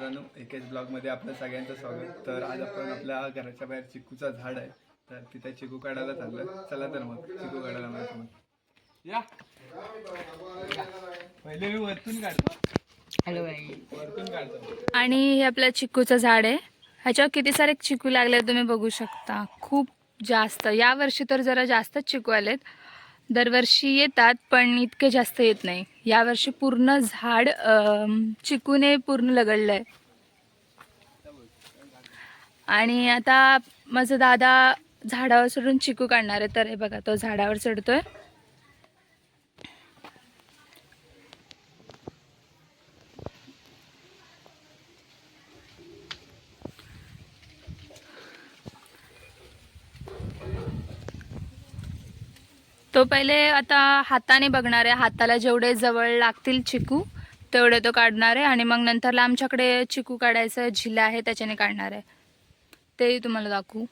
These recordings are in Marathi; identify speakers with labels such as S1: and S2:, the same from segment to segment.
S1: मित्रांनो एकेच ब्लॉगमध्ये आपलं सगळ्यांचं स्वागत. तर आज आपण आपल्या घराच्या बाहेर चिकूचा झाड आहे. तर तिथे चिकू काढायला चाललं चला तर मग चिकू काढायला माझ्यासोबत. या. पहिले मी वरतून काढतो.
S2: हॅलो बाई.
S1: वरतून काढतो.
S2: आणि हे आपलं चिकूचं झाड आहे. ह्याच्यावर किती सारे चिकू लागले तुम्ही बघू शकता. खूप जास्त. या वर्षी तर जरा जास्तच चिकू आलेत. दरवर्षी येतात पण इतके जास्त येत नाही. यावर्षी पूर्ण झाड चिकूने पूर्ण लगडलं आहे आणि आता माझा दादा झाडावर चढून चिकू काढणार आहे. तर हे बघा तो झाडावर चढतोय तो पहिले आता हाताने बघणार आहे. हाताला जेवढे जवळ लागतील चिकू तेवढे तो काढणार आहे. आणि मग नंतरला आमच्याकडे चिकू काढायचं झिला आहे त्याच्याने काढणार आहे. तेही तुम्हाला दाखवू.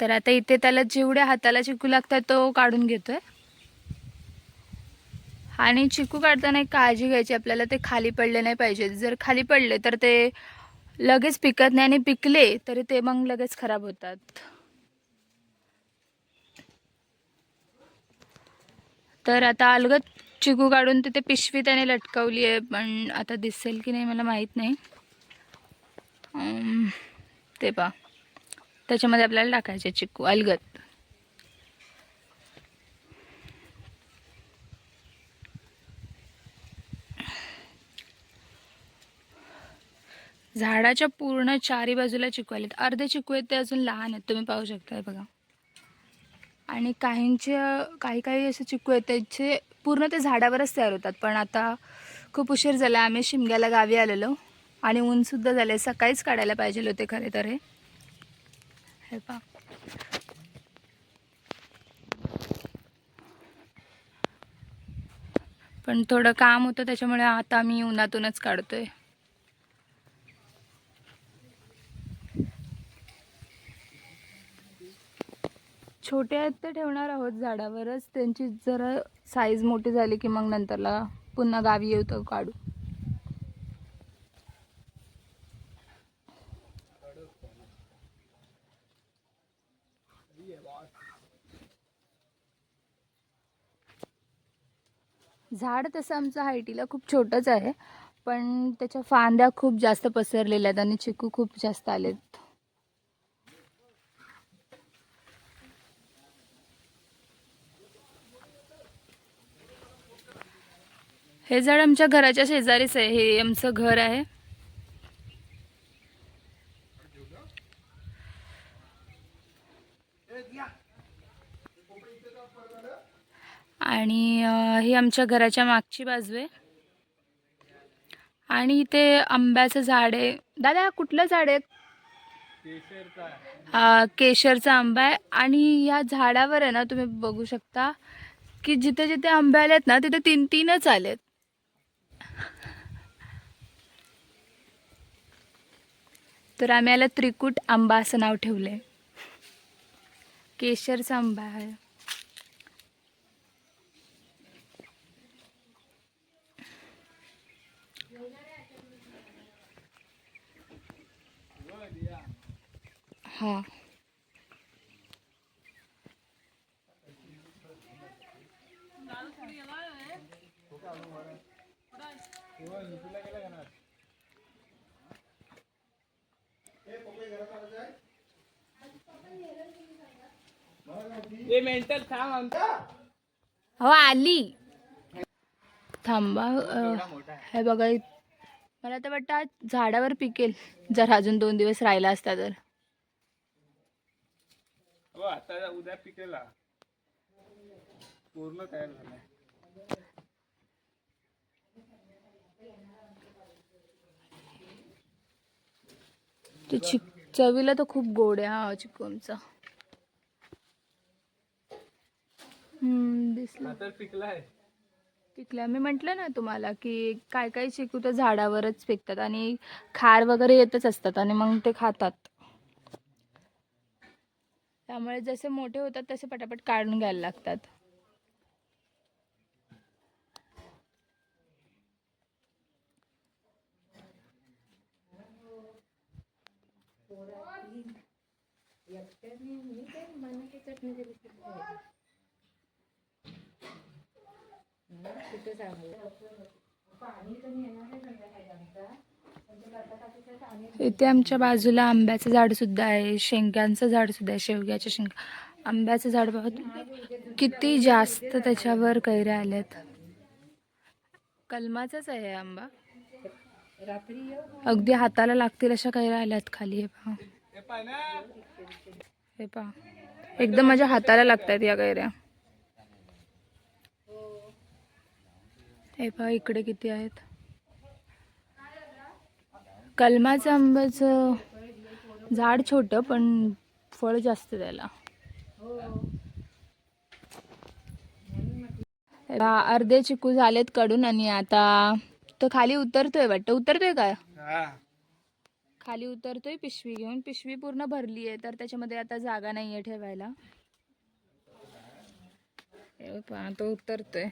S2: तर आता इथे त्याला जेवढे हाताला चिकू लागतात तो काढून घेतोय. आणि चिकू काढताना एक काळजी घ्यायची आपल्याला ते खाली पडले नाही पाहिजे. जर खाली पडले तर ते लगेच पिकत नाही आणि पिकले तरी ते मग लगेच खराब होतात. तर आता अलगद चिकू काढून तिथे पिशवी त्याने लटकवली आहे पण आता दिसेल की नाही मला माहीत नाही. ते पा त्याच्यामध्ये आपल्याला टाकायचे चिकू अलगत झाडाच्या पूर्ण चारी बाजूला चिकू आलेत. अर्धे चिकू आहेत ते अजून लहान आहेत. तुम्ही पाहू शकताय बघा. आणि काहींचे काही काही असे चिकू आहेत त्याचे पूर्ण ते झाडावरच तयार होतात. पण आता खूप उशीर झाला आम्ही शिमग्याला गावी आलेलो. आणि ऊनसुद्धा झाले सकाळीच काढायला पाहिजे होते खरे तर हे. पा पण थोडं काम होतं त्याच्यामुळे आता मी उन्हातूनच काढतोय. छोटे आहेत ते ठेवणार आहोत झाडावरच. त्यांची जरा साईज मोठी झाली की मग नंतरला पुन्हा गावी येऊ काढू. झाड तसं आमचं हायटीला खूप छोटंच आहे. पण त्याच्या फांद्या खूप जास्त पसरलेल्या आहेत आणि चिकू खूप जास्त आलेत. हे झाड आमच्या घराच्या शेजारीच आहे. हे आमचं घर आहे. आणि ही आमच्या घराच्या मागची बाजू आहे. आणि इथे आंब्याचं झाड आहे. दादा कुठलं झाड आहे?
S1: केशरचा
S2: केशरचा आंबा आहे. आणि या झाडावर आहे ना तुम्ही बघू शकता की जिथे जिथे आंबे आलेत ना तिथे तीन तीनच आलेत. तर आम्ही याला त्रिकूट आंबा असं नाव आहे केशरचा आंबा आहे. हां.
S1: हे मेंटल थांब आमचा.
S2: हो आली. थांबा हे बघा मला तर वाटतं आज झाडावर पिकेल जर अजून दोन दिवस राहिला असता तर.
S1: हो आता उद्या पिकेला. पूर्ण तयार झालाय.
S2: तो चिक चवीला तर खूप गोड आहे हा चिकू दिसलं.
S1: आता पिकलाय
S2: पिकल्या मी म्हटलं ना तुम्हाला की काय काय चिकू तर झाडावरच पिकतात आणि खार वगैरे येतच असतात आणि मग ते खातात. त्यामुळे जसे मोठे होतात तसे पटापट काढून घ्यायला लागतात. इथे आमच्या बाजूला आंब्याचं झाड सुद्धा आहे शेंग्यांचं झाड सुद्धा आहे शेवग्याच्या शेंगा. आंब्याचं झाड बघा किती जास्त त्याच्यावर कैऱ्या आल्यात. कलमाचाच आहे आंबा. अगदी हाताला लागतील अशा कैऱ्या आल्यात खाली हे पहा. हे पहा. एकदम माझ्या हाताला लागतात या कैऱ्या. हे पहा इकडे किती आहेत. कलमाचं आंब्याचं झाड छोटं पण फळ जास्त त्याला अर्धे चिकू झालेत कडून आणि आता तो खाली उतरतोय वाटतं. उतरतोय का? खाली उतरतोय पिशवी घेऊन. पिशवी पूर्ण भरली आहे तर त्याच्यामध्ये आता जागा नाही आहे ठेवायला तो उतरतोय.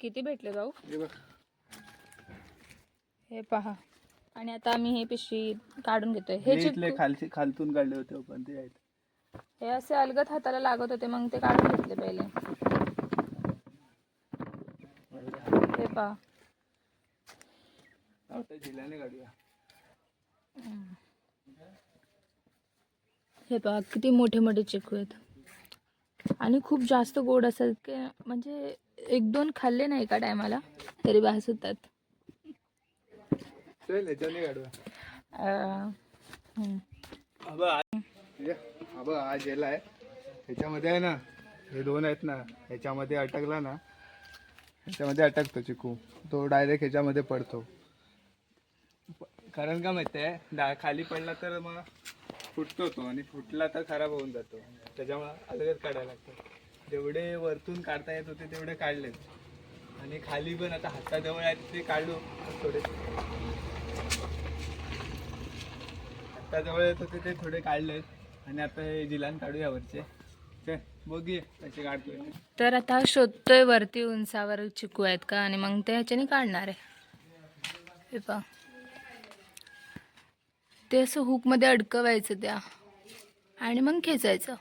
S2: किती भेटले भाऊ? हे पहा. आणि आता आम्ही हे पिशवी काढून घेतोय. हे
S1: इथले
S2: चिकू
S1: खालची खालतून काढले होते पण ते आहेत.
S2: हे असे अलगत हाताला लागत होते मग ते काढून घेतले पहिले. हे पहा.
S1: आता जिल्ह्याने काढूया.
S2: हे पहा किती मोठे मोठे चिकू आहेत. आणि खूप जास्त गोड असतात की म्हणजे एक दोन खाल्ले नाही का टायमाला? तरी भास होतात
S1: हा जेल आहे. ह्याच्यामध्ये आहे ना हे दोन आहेत ना ह्याच्यामध्ये अटकला ना ह्याच्यामध्ये अटकतो चिकू. तो डायरेक्ट ह्याच्यामध्ये पडतो. कारण का माहिती आहे डा खाली पडला तर मग फुटतो तो आणि फुटला तर खराब होऊन जातो. त्याच्यामुळं अलगद काढायला लागतं. जेवढे वरतून काढता येत होते तेवढे काढलेत. आणि खाली पण आता हाताजवळ आहेत ते काढू थोडे हाताजवळ येत होते ते थोडे काढलेत. आणि आता हे जिलान काढूया वरचे.
S2: तर आता शोधतोय वरती उंचावर चिकू आहेत का? आणि मग ते ह्याच्याने काढणार आहे. हे पहा. ते असं हुकमध्ये अडकवायचं त्या. आणि मग खेचायचं.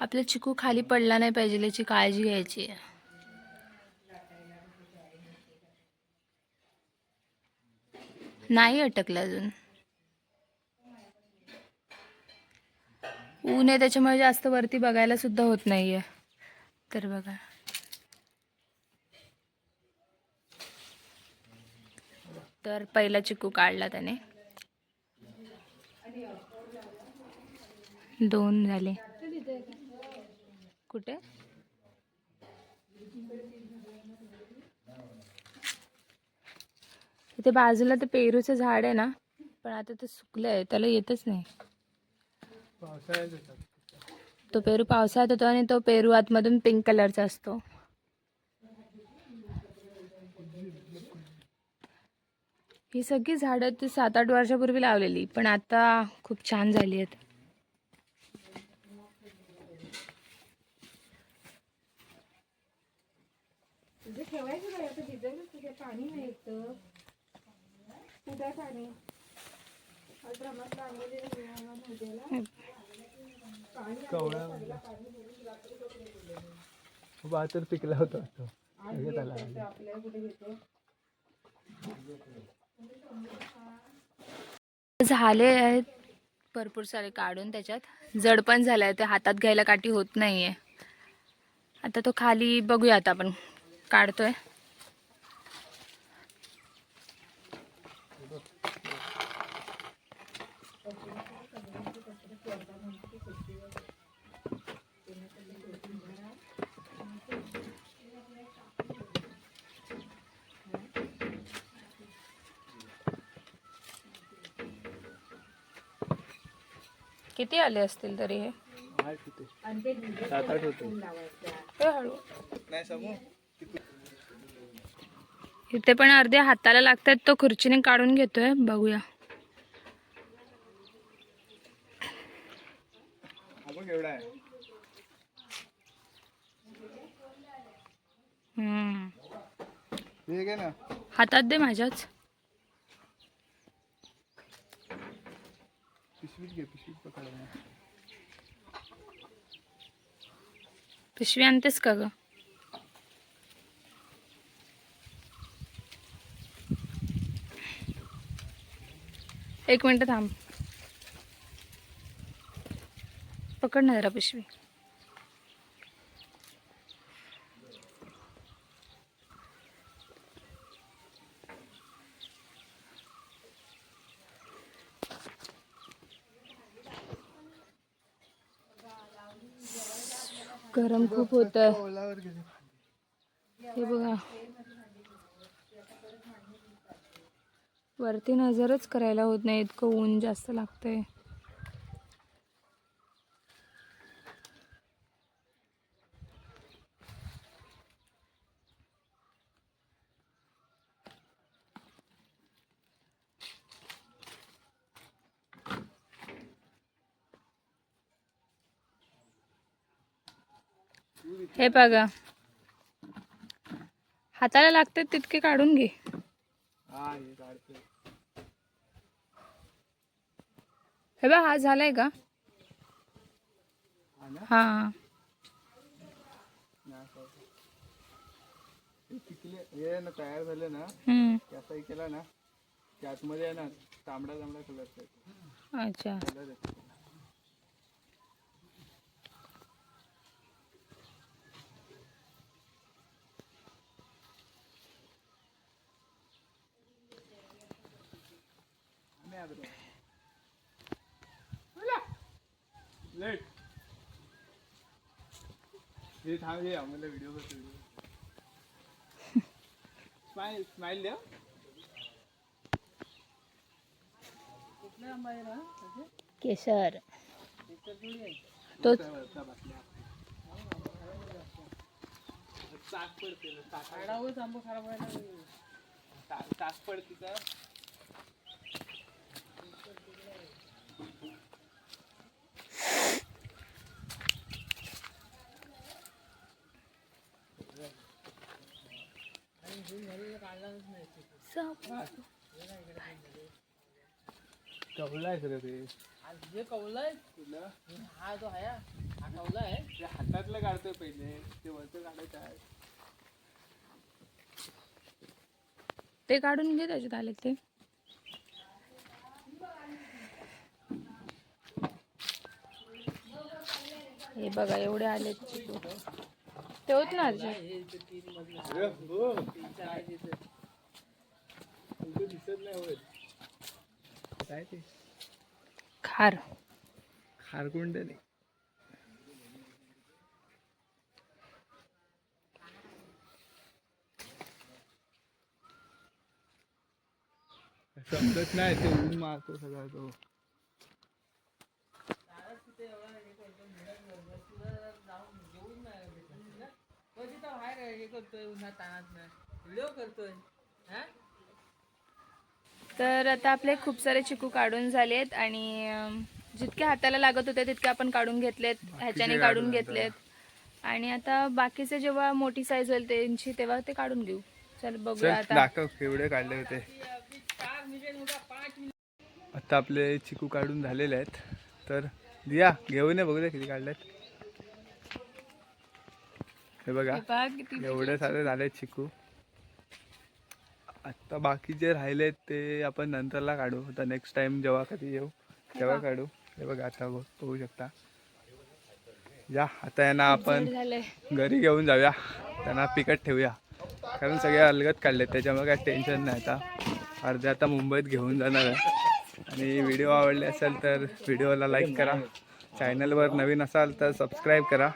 S2: आपला चिकू खाली पडला नाही पाहिजे याची काळजी घ्यायची आहे. नाही अटकलं अजून. ऊन आहे त्याच्यामुळे जास्त वरती बघायला सुद्धा होत नाहीये. तर बघा. तर पहिला चिकू काढला त्याने. दोन झाले. कुठे? इथे बाजूला ते पेरूचं झाड आहे ना पण आता ते सुकलं आहे त्याला येतच नाही. तो पेरू पावसाळ्यात होतो आणि तो पेरू आतमधून पिंक कलरचा असतो. ही सगळी झाडं ती सात आठ वर्षापूर्वी लावलेली पण आता खूप छान झाली आहेत.
S1: बा तर पिकला होता तो
S2: झाले आहेत. भरपूर सारे काढून त्याच्यात. जड पण झालं आहे ते हातात घ्यायला काठी होत नाही आहे आता तो खाली बघूया आता आपण. काढतोय. किती आले असतील तरी हे? हे हळू. इथे पण अर्धे हाताला लागतात तो खुर्चीने काढून घेतोय. बघूया.
S1: केवढा आहे.
S2: हम्म.
S1: घे ना.
S2: हातात दे माझ्याच.
S1: पिशवीत घे पिशवीत.
S2: पिशवी आणतेस का ग? एक मिनटं थांब. पकड ना जरा पिशवी. गरम खूप होत. आहे हे बघा. वरती नजरच करायला होत नाही. इतकं ऊन जास्त लागतंय. हे बघा. हाताला लागतात तितके काढून घे.
S1: हा काढते.
S2: हे झालाय का?
S1: हा ना?
S2: हा.
S1: ना तयार झाले ना
S2: हम्म.
S1: त्याचाही केला ना आहे ना तांबडा तांबडा कलरचा
S2: अच्छा.
S1: व्हिडिओ स्माइल स्माइल द्या.
S2: केशर. तो
S1: चाक पडते चाक पडते तर कवलाय सर ते.
S3: जे कवलंय?
S1: तुला?
S3: हा जो आहे हा कवलाय?
S1: ते हातातलं काढतोय पहिले. ते वरचं काढायचं आहे.
S2: ते काढून घे त्याच्यात आले ते. हे बघा एवढे आले ते होत ना अर्जुन
S1: काय ते
S2: खार.
S1: खारकुंड नाही समजत नाही ते ऊन मारतो सगळा तो.
S3: बाहेर हे करतोय उन्हात तानात व्हिडिओ करतोय हा?
S2: तर आता आपले खूप सारे चिकू काढून झालेत आणि जितके हाताला लागत होते तितके आपण काढून घेतलेत ह्याच्याने काढून घेतलेत. आणि आता बाकीचे जेव्हा मोठी साईज होईल त्यांची तेव्हा ते काढून घेऊ. चल बघूया आता.
S1: केवढे काढले होते. आता आपले चिकू काढून झालेले आहेत. तर दिया घेऊन ये बघू दे किती काढलेत. हे बघा एवढे सारे झाले चिकू. आता बाकी जे राहिलेत ते आपण नंतरला काढू. आता नेक्स्ट टाइम जेव्हा कधी येऊ तेव्हा काढू. हे बघा आता बघ- शकता. या आता यांना आपण घरी घेऊन जाऊया. त्यांना पिकट ठेवूया. कारण सगळे अलगत काढलेत त्याच्यामुळे काय टेन्शन नाही आता. अर्धे आता मुंबईत घेऊन जाणार आहे. आणि व्हिडिओ आवडले असेल तर व्हिडिओला लाईक करा. चॅनलवर नवीन असाल तर सबस्क्राईब करा.